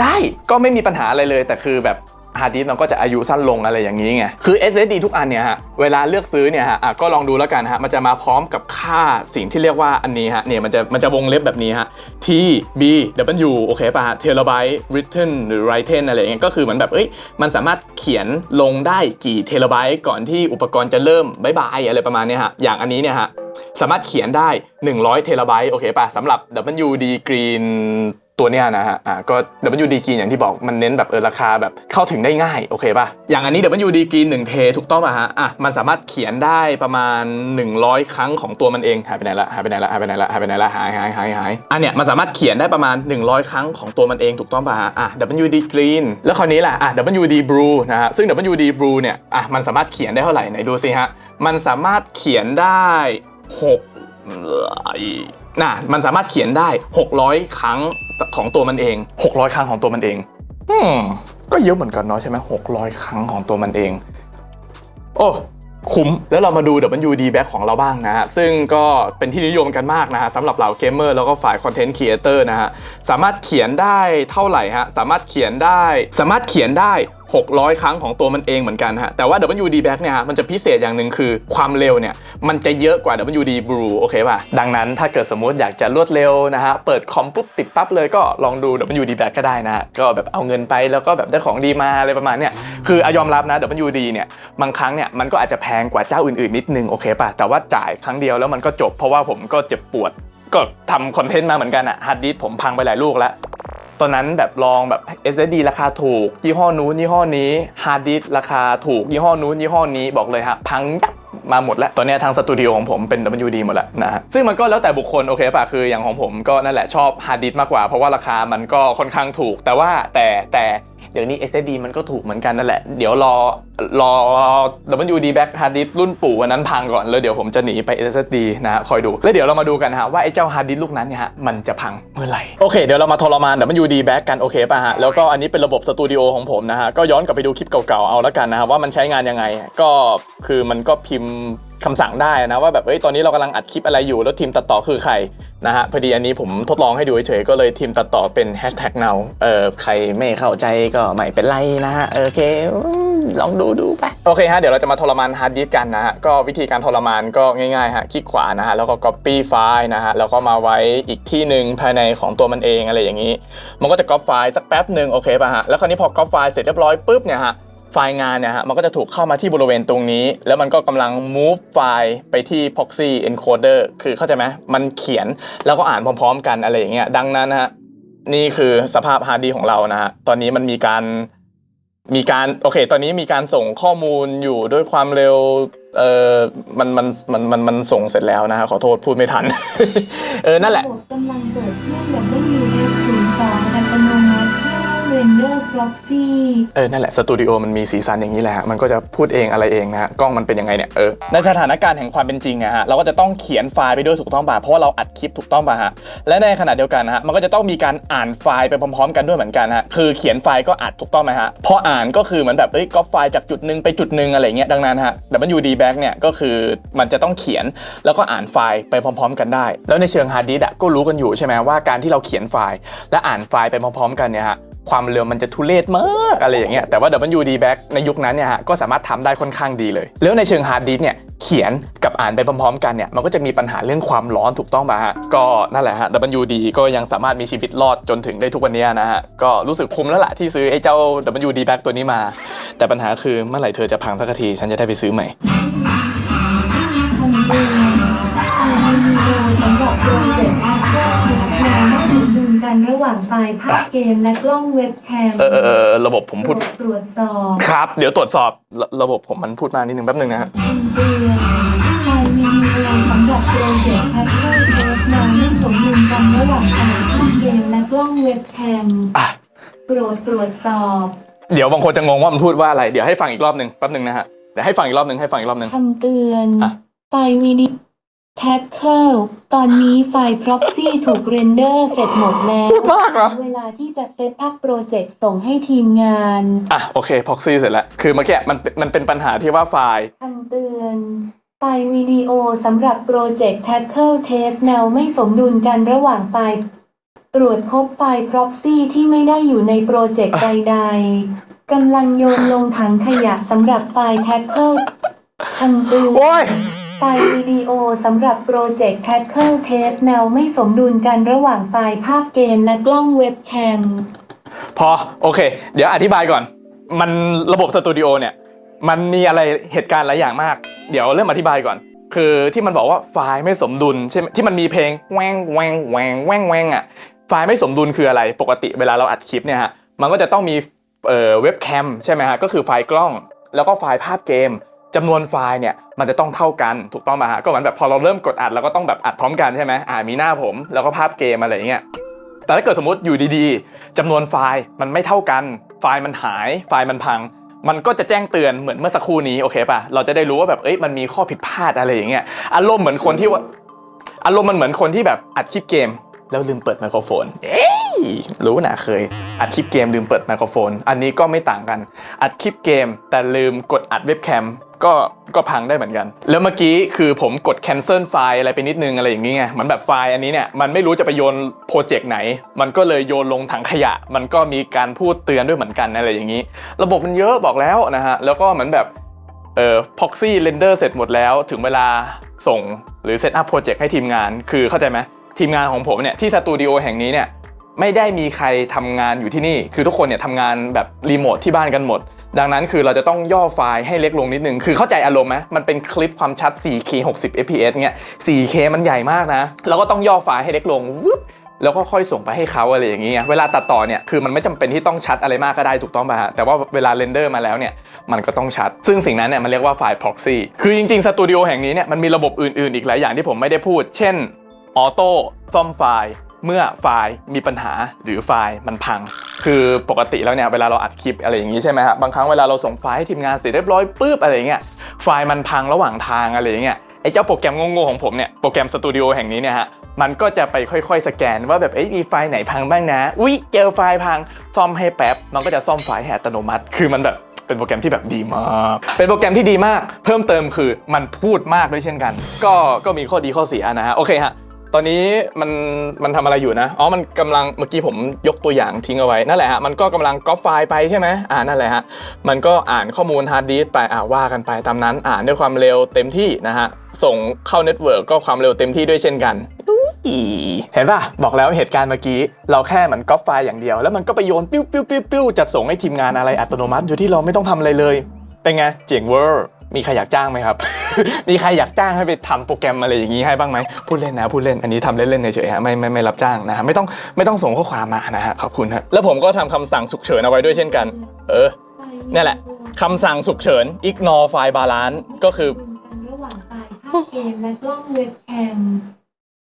ได้ก็ไม่มีปัญหาอะไรเลยแต่คือแบบ ฮาร์ดดิสก์มันก็จะอายุสั้นลงอะไรอย่างนี้ไง คือ SSD ทุกอันเนี่ยฮะ เวลาเลือกซื้อเนี่ยฮะะก็ลองดูแล้วกันฮะ มันจะมาพร้อมกับค่าสิ่งที่เรียกว่าอันนี้ฮะ เนี่ยมันจะมันจะวงเล็บแบบนี้ฮะ T B W โอเคป่ะฮะ terabyte written หรือ written อะไรอย่างเงี้ย ก็คือเหมือนแบบเอ้ย มันสามารถเขียนลงได้กี่เทราไบต์ก่อนที่อุปกรณ์จะเริ่มบายบายอะไรประมาณนี้ฮะ อย่างอันนี้เนี่ยฮะ สามารถเขียนได้ 100 เทราไบต์โอเคป่ะสำหรับ WD Green ตัวเนี้ยนะฮะอ่าก็ WD Green อย่างที่บอกมันเน้นแบบเออราคาแบบเข้าถึงได้ง่ายโอเคป่ะอย่างอันนี้ WD Green 1เทถูกต้องป่ะฮะอะมันสามารถเขียนได้ประมาณ 100 ครั้งของตัวมันเองหายไปไหนละหายไปไหนละหายไปไหนละหายไปไหนละหายหายหายหายอันเนี้ยมันสามารถเขียนได้ประมาณ 100 ครั้งของตัวมันเองถูกต้องป่ะฮะอะ WD Green แล้วคราวนี้แหละอะ WD Blue นะฮะซึ่ง WD Blue เนี่ยอะมันสามารถเขียนได้เท่าไหร่ไหนดูสิฮะมันสามารถเขียนได้6น่ะมันสามารถเขียนได้ 600 ครั้ง ของตัวมันเอง 600 ครั้งของตัวมันเองอืมก็เยอะเหมือนกันเนาะใช่ไหมหกร้อยครั้งของตัวมันเอง โอ้คุ้มแล้วเรามาดู WD back ของเราบ้างนะฮะ ซึ่งก็เป็นที่นิยมกันมากนะฮะสำหรับเหล่าเกมเมอร์แล้วก็ฝ่ายคอนเทนต์ครีเอเตอร์นะฮะ สามารถเขียนได้เท่าไหร่ฮะ สามารถเขียนได้ สามารถเขียนได้ 600 ครั้งของตัวมันเองเหมือนกันฮะแต่ว่า WD back เนี่ยฮะมันจะพิเศษอย่างหนึ่งคือความเร็วเนี่ยมันจะเยอะกว่า WD Blue โอเคป่ะ ดังนั้นถ้าเกิดสมมติอยากจะรวดเร็วนะฮะเปิดคอมปุ๊บติดปั๊บเลยก็ลองดู WD back ก็ได้นะ ก็แบบเอาเงินไปแล้วก็แบบได้ของดีมาอะไรประมาณเนี้ยคืออยอมรับนะ WD เนี่ยบางครั้งเนี่ยมันก็อาจจะแพงกว่าเจ้าอื่นๆนิดนึงโอเคป่ะแต่ว่าจ่ายครั้งเดียวแล้วมันก็จบเพราะว่าผมก็เจ็บปวดก็ทำคอนเทนต์มาเหมือนกันอะฮาร์ดดิสผมพังไปหลายลูกแล้ว ตอนนั้นแบบลองแบบ SSD ราคาถูกยี่ห้อนู้นยี่ห้อนี้ฮาร์ดดิสราคาถูกยี่ห้อนู้นยี่ห้อนี้บอกเลยฮะพังยับมาหมดแล้วตอนนี้ทางสตูดิโอของผมเป็น WD หมดแล้วนะฮะซึ่งมันก็แล้วแต่บุคคลโอเคป่ะคืออย่างของผมก็นั่นแหละชอบฮาร์ดดิสมากกว่า เพราะว่าราคามันก็ค่อนข้างถูก แต่ว่าแต่แต่เดี๋ยวนี้ SSD มันก็ถูกเหมือนกันนั่นแหละ เดี๋ยวรอรอ WD back hard disk รุ่นปู่วันนั้นพังก่อน แล้วเดี๋ยวผมจะหนีไป SSD นะฮะคอยดู แล้วเดี๋ยวเรามาดูกันนะฮะว่าไอ้เจ้าฮาร์ดดิสลูกนั้นเนี่ยฮะมันจะพังเมื่อไหร่ โอเค เดี๋ยวเรามาทรมาน WD back กันโอเคป่ะฮะ แล้วก็อันนี้เป็นระบบสตูดิโอของผมนะฮะ ก็ย้อนกลับไปดูคลิปเก่าๆ เอาแล้วกันนะฮะว่ามันใช้งานยังไง ก็คือมันก็พิมพ์คำสั่งได้นะว่าแบบเอ้ยตอนนี้เรากำลังอัดคลิปอะไรอยู่ แล้วทีมตัดต่อคือใครนะฮะพอดีอันนี้ผมทดลองให้ดูเฉยๆก็เลยทีมตัดต่อเป็นแฮชแท็กเนาเออใครไม่เข้าใจก็ไม่เป็นไรนะฮะโอเคลองดูดูไปโอเคฮะเดี๋ยวเราจะมาทรมานฮาร์ดดิสก์กันนะฮะก็วิธีการทรมานก็ง่ายๆฮะคลิกขวานะฮะแล้วก็ copy ไฟล์นะฮะแล้วก็มาไว้อีกที่หนึ่งภายในของตัวมันเองอะไรอย่างนี้ มันก็จะก๊อปไฟล์สักแป๊บหนึ่งโอเคป่ะฮะแล้วคราวนี้พอก๊อปไฟล์เสร็จเรียบร้อยปุ๊บเนี่ยฮะ ไฟล์งานเนี่ยฮะมันก็จะถูกเข้ามาที่บริเวณตรงนี้ แล้วมันก็กำลัง move ไฟล์ไปที่ proxy encoder คือเข้าใจไหมมันเขียนแล้วก็อ่านพร้อมๆ กันอะไรอย่างเงี้ยดังนั้นนะฮะนี่คือสภาพฮาร์ดดีของเรานะฮะตอนนี้มันมีการมีการโอเค ตอนนี้มีการส่งข้อมูลอยู่ด้วยความเร็วเออมันมันมันมันมันส่งเสร็จแล้วนะฮะขอโทษพูดไม่ทัน เออนั่นแหละกำลังเปิดเครื่อง เพื่อเรนเดอร์ proxy เออ นั่นแหละ สตูดิโอมันมีสีสันอย่างนี้แหละฮะมันก็จะพูดเองอะไรเองนะฮะ กล้องมันเป็นยังไงเนี่ย เออ ในสถานการณ์แห่งความเป็นจริงอะฮะ เราก็จะต้องเขียนไฟล์ไปด้วยถูกต้องป่ะ เพราะว่าเราอัดคลิปถูกต้องป่ะฮะ และในขณะเดียวกันนะฮะ มันก็จะต้องมีการอ่านไฟล์ไปพร้อมๆ กันด้วยเหมือนกันฮะ คือเขียนไฟล์ก็อัดถูกต้องไหมฮะ พออ่านก็คือเหมือนแบบเอ้ยก๊อปไฟล์จากจุดหนึ่งไปจุดหนึ่งอะไรเงี้ย ดังนั้นฮะ WD back เนี่ยก็คือมันจะต้องเขียนแล้วก็อ่านไฟล์ไปพร้อม ๆ กันได้ แล้วในเชิงฮาร์ดดิสก์อะก็รู้กันอยู่ใช่ไหมว่าการที่เราเขียนไฟล์และอ่านไฟล์ไปพร้อมๆ กันเนี่ยฮะ ความเร็วมันจะทุเรศมากอะไรอย่างเงี้ยแต่ว่า WD back ในยุคนั้นเนี่ยฮะก็สามารถทำได้ค่อนข้างดีเลย แล้วในเชิงฮาร์ดดิสเนี่ยเขียนกับอ่านไปพร้อมๆกันเนี่ยมันก็จะมีปัญหาเรื่องความร้อนถูกต้องป่ะฮะก็นั่นแหละฮะ WD ก็ยังสามารถมีชีวิตรอดจนถึงได้ทุกวันนี้นะฮะก็รู้สึกคุ้มแล้วล่ะที่ซื้อไอ้เจ้า WD back ตัวนี้มา แต่ปัญหาคือเมื่อไหร่เธอจะพังสักทีฉันจะได้ไปซื้อใหม่ ว่างไฟล์ภาพเกมและกล้องเว็บแคมเออเออเออระบบผมพูด ตรวจสอบครับ เดี๋ยวตรวจสอบระระบบผมมันพูดมานิดนึงแป๊บนึงนะฮะคำเตือนไฟล์วิดีโอสำหรับโปรเจกต์ After Effects แนวไม่สมดุลกันระหว่างไฟล์ภาพเกมและกล้องเว็บแคมอะ โปรดตรวจสอบเดี๋ยวบางคนจะงงว่ามันพูดว่าอะไร เดี๋ยวให้ฟังอีกรอบหนึ่งแป๊บหนึ่งนะฮะ เดี๋ยวให้ฟังอีกรอบหนึ่งให้ฟังอีกรอบหนึ่ง คำเตือนอะ ไฟล์วิดี โอ Tackle ตอนนี้ไฟล์ Proxy ถูกเรนเดอร์เสร็จหมดแล้วพูดมากเหรอ เวลาที่จะเซตอัพโปรเจกต์ส่งให้ทีมงานอะโอเคพ็อกซี่เสร็จแล้ว คือเมื่อกี้มันมันเป็นปัญหาที่ว่าไฟล์ คำเตือน ไฟล์วิดีโอสำหรับโปรเจกต์ Tackle Test แนวไม่สมดุลกันระหว่างไฟล์ ตรวจพบไฟล์ Proxy ที่ไม่ได้อยู่ในโปรเจกต์ใดๆกำลังโยนลงถังขยะสำหรับไฟล์ Tackle คำเตือน โอ้ย ไฟล์วิดีโอสำหรับโปรเจกต์ Tackle Test แนวไม่สมดุลกันระหว่างไฟล์ภาพเกมและกล้องเว็บแคม พอโอเค เดี๋ยวอธิบายก่อน มันระบบสตูดิโอเนี่ย มันมีอะไรเหตุการณ์หลายอย่างมาก เดี๋ยวเริ่มอธิบายก่อน คือที่มันบอกว่าไฟล์ไม่สมดุลใช่ไหมที่มันมีเพลงแวงแวงแวงแวงแวงอะไฟล์ไม่สมดุลคืออะไร ปกติเวลาเราอัดคลิปเนี่ยฮะมันก็จะต้องมีเอ่อเว็บแคมใช่ไหมฮะก็คือไฟล์กล้อง แล้วก็ไฟล์ภาพเกม จำนวนไฟล์เนี่ยมันจะต้องเท่ากันถูกต้องไหมฮะก็เหมือนแบบพอเราเริ่มกดอัดเราก็ต้องแบบอัดพร้อมกันใช่ไหมอ่ามีหน้าผมแล้วก็ภาพเกมอะไรเงี้ยแต่ถ้าเกิดสมมติอยู่ดีๆจำนวนไฟล์มันไม่เท่ากัน ไฟล์มันหาย ไฟล์มันพัง มันก็จะแจ้งเตือนเหมือนเมื่อสักครู่นี้โอเคป่ะเราจะได้รู้ว่าแบบเอ้ยมันมีข้อผิดพลาดอะไรอย่างเงี้ยอารมณ์เหมือนคนที่ว่าอารมณ์มันเหมือนคนที่แบบอัดคลิปเกม แล้วลืมเปิดไมโครโฟน เอ้ยรู้นะเคย อัดคลิปเกมลืมเปิดไมโครโฟน อันนี้ก็ไม่ต่างกัน อัดคลิปเกมแต่ลืมกดอัดเว็บแคม ก็ก็พังได้เหมือนกัน แล้วเมื่อกี้คือผมกด cancel ไฟล์อะไรไปนิดนึงอะไรอย่างนี้ไงเหมือนแบบไฟล์อันนี้เนี่ยมันไม่รู้จะไปโยนโปรเจกต์ไหน มันก็เลยโยนลงถังขยะ มันก็มีการพูดเตือนด้วยเหมือนกันอะไรอย่างนี้ ระบบมันเยอะบอกแล้วนะฮะแล้วก็เหมือนแบบเอ่อ proxy render เสร็จหมดแล้วถึงเวลาส่งหรือ set up project ให้ทีมงาน คือเข้าใจไหมทีมงานของผมเนี่ยที่สตูดิโอแห่งนี้เนี่ยไม่ได้มีใครทำงานอยู่ที่นี่ คือทุกคนเนี่ยทำงานแบบรีโมทที่บ้านกันหมด ดังนั้นคือเราจะต้องย่อไฟล์ให้เล็กลงนิดนึง คือเข้าใจอารมณ์ไหมมันเป็นคลิปความชัด 4K 60 fps เนี่ย 4K มันใหญ่มากนะ เราก็ต้องย่อไฟล์ให้เล็กลงวึบแล้วก็ค่อยส่งไปให้เขาอะไรอย่างเงี้ย เวลาตัดต่อเนี่ยคือมันไม่จำเป็นที่ต้องชัดอะไรมากก็ได้ถูกต้องป่ะฮะ แต่ว่าเวลาเรนเดอร์มาแล้วเนี่ยมันก็ต้องชัด ซึ่งสิ่งนั้นเนี่ยมันเรียกว่าไฟล์ proxy คือจริงๆสตูดิโอแห่งนี้เนี่ยมันมีระบบอื่นๆ อีกหลายอย่างที่ผมไม่ได้พูด เช่นออโต้ซ่อมไฟล์ เมื่อไฟล์มีปัญหาหรือไฟล์มันพัง คือปกติแล้วเนี่ยเวลาเราอัดคลิปอะไรอย่างนี้ใช่ไหมครับบางครั้งเวลาเราส่งไฟล์ให้ทีมงานเสร็จเรียบร้อยปุ๊บอะไรอย่างเงี้ยไฟล์มันพังระหว่างทางอะไรอย่างเงี้ยไอ้เจ้าโปรแกรมโง่ๆของผมเนี่ยโปรแกรมสตูดิโอแห่งนี้เนี่ยฮะมันก็จะไปค่อย ๆ สแกนว่าแบบเอ้ยมีไฟล์ไหนพังบ้างนะอุ๊ยเจอไฟล์พังซ่อมให้แป๊บมันก็จะซ่อมไฟล์ให้อัตโนมัติ คือมันแบบเป็นโปรแกรมที่แบบดีมาก เป็นโปรแกรมที่ดีมาก เพิ่มเติมคือมันพูดมากด้วยเช่นกัน ก็ก็มีข้อดีข้อเสียนะฮะโอเคฮะ ตอนนี้มันมันทำอะไรอยู่นะ อ๋อ มันกำลังเมื่อกี้ผมยกตัวอย่างทิ้งเอาไว้ นั่นแหละฮะ มันก็กำลังก๊อปไฟล์ไปใช่ไหมอ่านั่นแหละฮะ มันก็อ่านข้อมูลฮาร์ดดิสก์ไป อ่าว่ากันไปตามนั้น อ่านด้วยความเร็วเต็มที่นะฮะ ส่งเข้าเน็ตเวิร์กก็ความเร็วเต็มที่ด้วยเช่นกัน เห็นป่ะ บอกแล้วเหตุการณ์เมื่อกี้ เราแค่เหมือนก๊อปไฟล์อย่างเดียว แล้วมันก็ไปโยนปิ้วปิ้วปิ้วปิ้วจัดส่งให้ทีมงานอะไรอัตโนมัติโดยที่เราไม่ต้องทำอะไรเลย เป็นไง เจ๋งเวอร์ มีใครอยากจ้างไหมครับ มีใครอยากจ้างให้ไปทำโปรแกรมอะไรอย่างนี้ให้บ้างไหมพูดเล่นนะพูดเล่นอันนี้ทำเล่นๆเฉยๆฮะไม่ไม่ไม่รับจ้างนะฮะไม่ต้องไม่ต้องส่งข้อความมานะฮะขอบคุณฮะแล้วผมก็ทำคำสั่งฉุกเฉินเอาไว้ด้วยเช่นกัน เออเนี่ยแหละคำสั่งฉุกเฉิน ignore file balance ก็คือระหว่างไฟล์ภาพเกมและกล้องเว็บแคม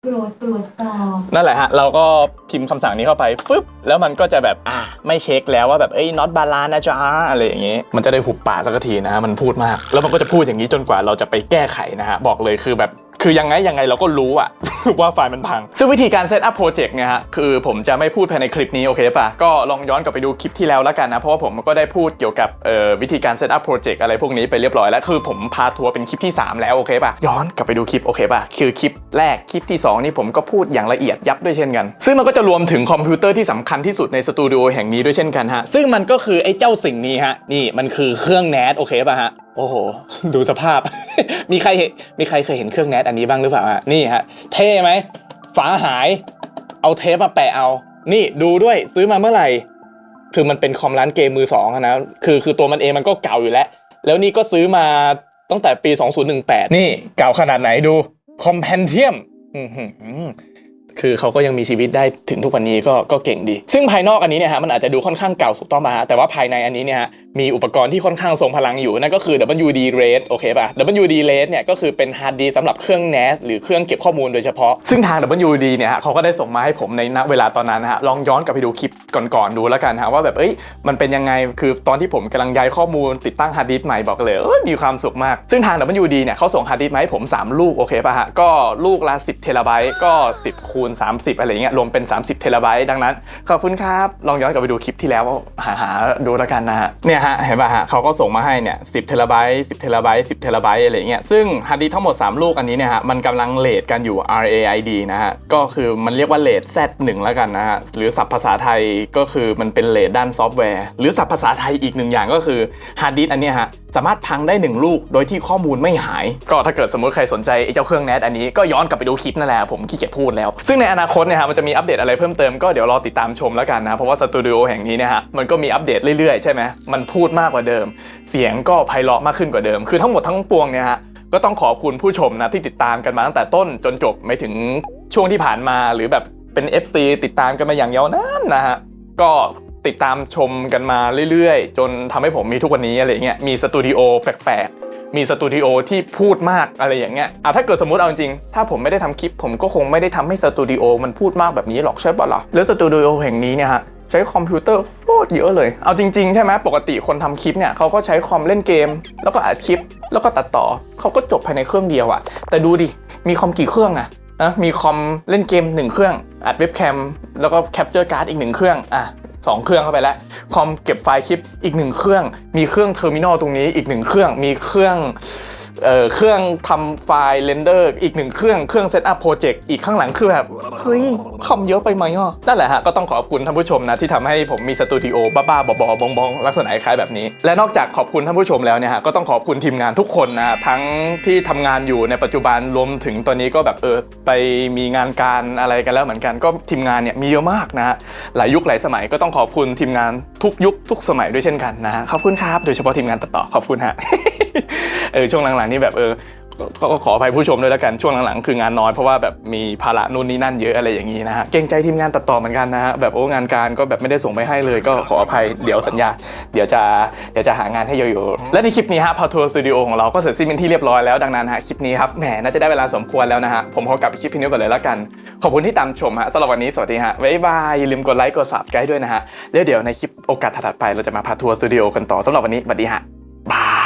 โปรดตรวจสอบนั่นแหละฮะ เราก็พิมพ์คำสั่งนี้เข้าไปฟึบแล้วมันก็จะแบบอ่าไม่เช็คแล้วว่าแบบเอ้ย not balance นะจ๊ะอะไรอย่างงี้ มันจะได้หุบปากสักทีนะฮะมันพูดมาก แล้วมันก็จะพูดอย่างนี้จนกว่าเราจะไปแก้ไขนะฮะ บอกเลยคือแบบคือยังไงยังไงเราก็รู้อะ ว่าไฟล์มันพัง ซึ่งวิธีการเซตอัพโปรเจกต์เนี่ยฮะคือผมจะไม่พูดภายในคลิปนี้โอเคป่ะก็ลองย้อนกลับไปดูคลิปที่แล้วแล้วกันนะ เพราะว่าผมก็ได้พูดเกี่ยวกับเอ่อวิธีการเซตอัพโปรเจกต์อะไรพวกนี้ไปเรียบร้อยแล้วคือผมพาทัวร์เป็นคลิปที่ 3 แล้วโอเคป่ะย้อนกลับไปดูคลิปโอเคป่ะคือคลิปแรกคลิปที่ 2 นี่ผมก็พูดอย่างละเอียดยับด้วยเช่นกัน ซึ่งมันก็จะรวมถึงคอมพิวเตอร์ที่สำคัญที่สุดในสตูดิโอแห่งนี้ด้วยเช่นกันฮะซึ่งมันก็คือไอ้เจ้าสิ่งนี้ฮะนี่มันคือเครื่องแนทโอเคป่ะฮะ โอ้โห ดูสภาพ มีใครเห็นมีใครเคยเห็นเครื่องแนทอันนี้บ้างหรือเปล่าฮะนี่ฮะ เท่ไหม ฝาหาย เอาเทปมาแปะเอา นี่ดูด้วยซื้อมาเมื่อไหร่ คือมันเป็นคอมร้านเกมมือสองนะ คือคือตัวมันเองมันก็เก่าอยู่แล้ว แล้วนี่ก็ซื้อมาตั้งแต่ปี 2018 นี่เก่าขนาดไหนดู คอมเพนเทียม คือเขาก็ยังมีชีวิตได้ถึงทุกวันนี้ก็ก็เก่งดี ซึ่งภายนอกอันนี้เนี่ยฮะมันอาจจะดูค่อนข้างเก่าถูกต้องมาฮะแต่ว่าภายในอันนี้เนี่ยฮะมีอุปกรณ์ที่ค่อนข้างทรงพลังอยู่นั่นก็คือ WD RAID โอเคป่ะ WD RAID เนี่ยก็คือเป็นฮาร์ดดีสสำหรับเครื่อง NAS หรือเครื่องเก็บข้อมูลโดยเฉพาะ ซึ่งทาง WD เนี่ยฮะเขาก็ได้ส่งมาให้ผมในณเวลาตอนนั้นนะฮะลองย้อนกลับไปดูคลิปก่อนๆดูแล้วกันฮะว่าแบบเอ้ยมันเป็นยังไงคือตอนที่ผมกำลังย้ายข้อมูลติดตั้งฮาร์ดดิสใหม่บอกเลยเออมีความสุขมากซึ่งทาง WD เนี่ยเขาส่งฮาร์ดดิสมาให้ผม 3 ลูกโอเคป่ะฮะก็ลูกละ10เทราไบต์ก็ 10คูณ 30 อะไรเงี้ยรวมเป็น 30 เทราไบต์ดังนั้น ขอบคุณครับ ลองย้อนกลับไปดูคลิปที่แล้วหาหาดูแล้วกันนะฮะเนี่ยฮะเห็นป่ะฮะเขาก็ส่งมาให้เนี่ย10เทราไบต์10เทราไบต์10เทราไบต์อะไรเงี้ยซึ่งฮาร์ดดิสก์ทั้งหมด 3 ลูกอันนี้เนี่ยฮะมันกำลังเลทกันอยู่ RAID นะฮะก็คือมันเรียกว่าเลท Z1 แล้วกันนะฮะหรือศัพท์ภาษาไทยก็คือมันเป็นเลทด้านซอฟต์แวร์ หรือศัพท์ภาษาไทยอีกหนึ่งอย่างก็คือฮาร์ดดิสก์อันเนี้ยฮะสามารถพังได้หนึ่งลูกโดยที่ข้อมูลไม่หาย ก็ถ้าเกิดสมมติใครสนใจไอ้เจ้าเครื่องแนทอันนี้ก็ย้อนกลับไปดูคลิปนั่นแหละผมขี้เกียจพูดแล้วซึ่งในอนาคตเนี่ยฮะมันจะมีอัปเดตอะไรเพิ่มเติมก็เดี๋ยวรอติดตามชมแล้วกันนะ เพราะว่าสตูดิโอแห่งนี้เนี่ยฮะมันก็มีอัปเดตเรื่อยๆใช่ไหมมันพูดมากกว่าเดิม เสียงก็ไพเราะมากขึ้นกว่าเดิม คือทั้งหมดทั้งปวงเนี่ยฮะก็ต้องขอบคุณผู้ชมนะที่ติดตามกันมาตั้งแต่ต้นจนจบไม่ถึงช่วงที่ผ่านมาหรือแบบเป็น FC ติดตามกันมาอย่างยาวนานนะฮะก็ติดตามชมกันมาเรื่อยๆ จนทำให้ผมมีทุกวันนี้อะไรเงี้ยมีสตูดิโอแปลกๆ มีสตูดิโอที่พูดมากอะไรอย่างเงี้ยอะถ้าเกิดสมมติเอาจริงๆถ้าผมไม่ได้ทำคลิป ผมก็คงไม่ได้ทำให้สตูดิโอมันพูดมากแบบนี้หรอกใช่ปะล่ะแล้วสตูดิโอแห่งนี้เนี่ยฮะใช้คอมพิวเตอร์โคตรเยอะเลย เอาจริง ๆ ใช่ไหมปกติคนทำคลิปเนี่ยเขาก็ใช้คอมเล่นเกม แล้วก็อัดคลิป แล้วก็ตัดต่อเขาก็จบภายในเครื่องเดียวอะแต่ดูดิ มีคอมกี่เครื่องอะนะมีคอมเล่นเกมหนึ่งเครื่อง อัดเว็บแคม แล้วก็แคปเจอร์การ์ดอีกหนึ่งเครื่องอะ สองเครื่องเข้าไปแล้ว คอมเก็บไฟล์คลิปอีกหนึ่งเครื่อง มีเครื่องเทอร์มินอลตรงนี้อีกหนึ่งเครื่อง มีเครื่อง เอ่อเครื่องทำไฟล์เรนเดอร์อีกหนึ่งเครื่องเครื่องเซตอัพโปรเจกต์อีกข้างหลังคือแบบเฮ้ยคอมเยอะไปไหมอะนั่นแหละฮะก็ต้องขอบคุณท่านผู้ชมนะที่ทำให้ผมมีสตูดิโอบ้าๆบอๆบองๆลักษณะคล้ายๆแบบนี้ และนอกจากขอบคุณท่านผู้ชมแล้วเนี่ยฮะก็ต้องขอบคุณทีมงานทุกคนนะทั้งที่ทำงานอยู่ในปัจจุบันรวมถึงตอนนี้ก็แบบเออไปมีงานการอะไรกันแล้วเหมือนกันก็ทีมงานเนี่ยมีเยอะมากนะฮะหลายยุคหลายสมัยก็ต้องขอบคุณทีมงานทุกยุคทุกสมัยด้วยเช่นกันนะฮะขอบคุณครับโดยเฉพาะทีมงานตัดต่อขอบคุณฮะ เออช่วงหลังๆนี่แบบเออก็ขออภัยผู้ชมด้วยแล้วกันช่วงหลังๆคืองานน้อยเพราะว่าแบบมีภาระนู่นนี่นั่นเยอะอะไรอย่างนี้นะฮะเกรงใจทีมงานตัดต่อเหมือนกันนะฮะแบบโอ้งานการก็แบบไม่ได้ส่งไปให้เลย ก็ขออภัยเดี๋ยวสัญญา เดี๋ยวจะเดี๋ยวจะหางานให้เยอะๆและในคลิปนี้ฮะพอทัวร์สตูดิโอของเราก็เสร็จสิ้นเป็นที่เรียบร้อยแล้วดังนั้นฮะคลิปนี้ครับแหมน่าจะได้เวลาสมควรแล้วนะฮะผมขอกลับไปคลิปพี่นิ้วก่อนเลยแล้วกันขอบคุณที่ตามชมฮะสำหรับวันนี้สวัสดีฮะบ๊ายบายอย่าลืมกดไลค์กด subscribe ด้วยนะฮะแล้วเดี๋ยวในคลิปโอกาสถัดไปเราจะมาพาทัวร์สตูดิโอกันต่อสำหรับวันนี้สวัสดีฮะบาย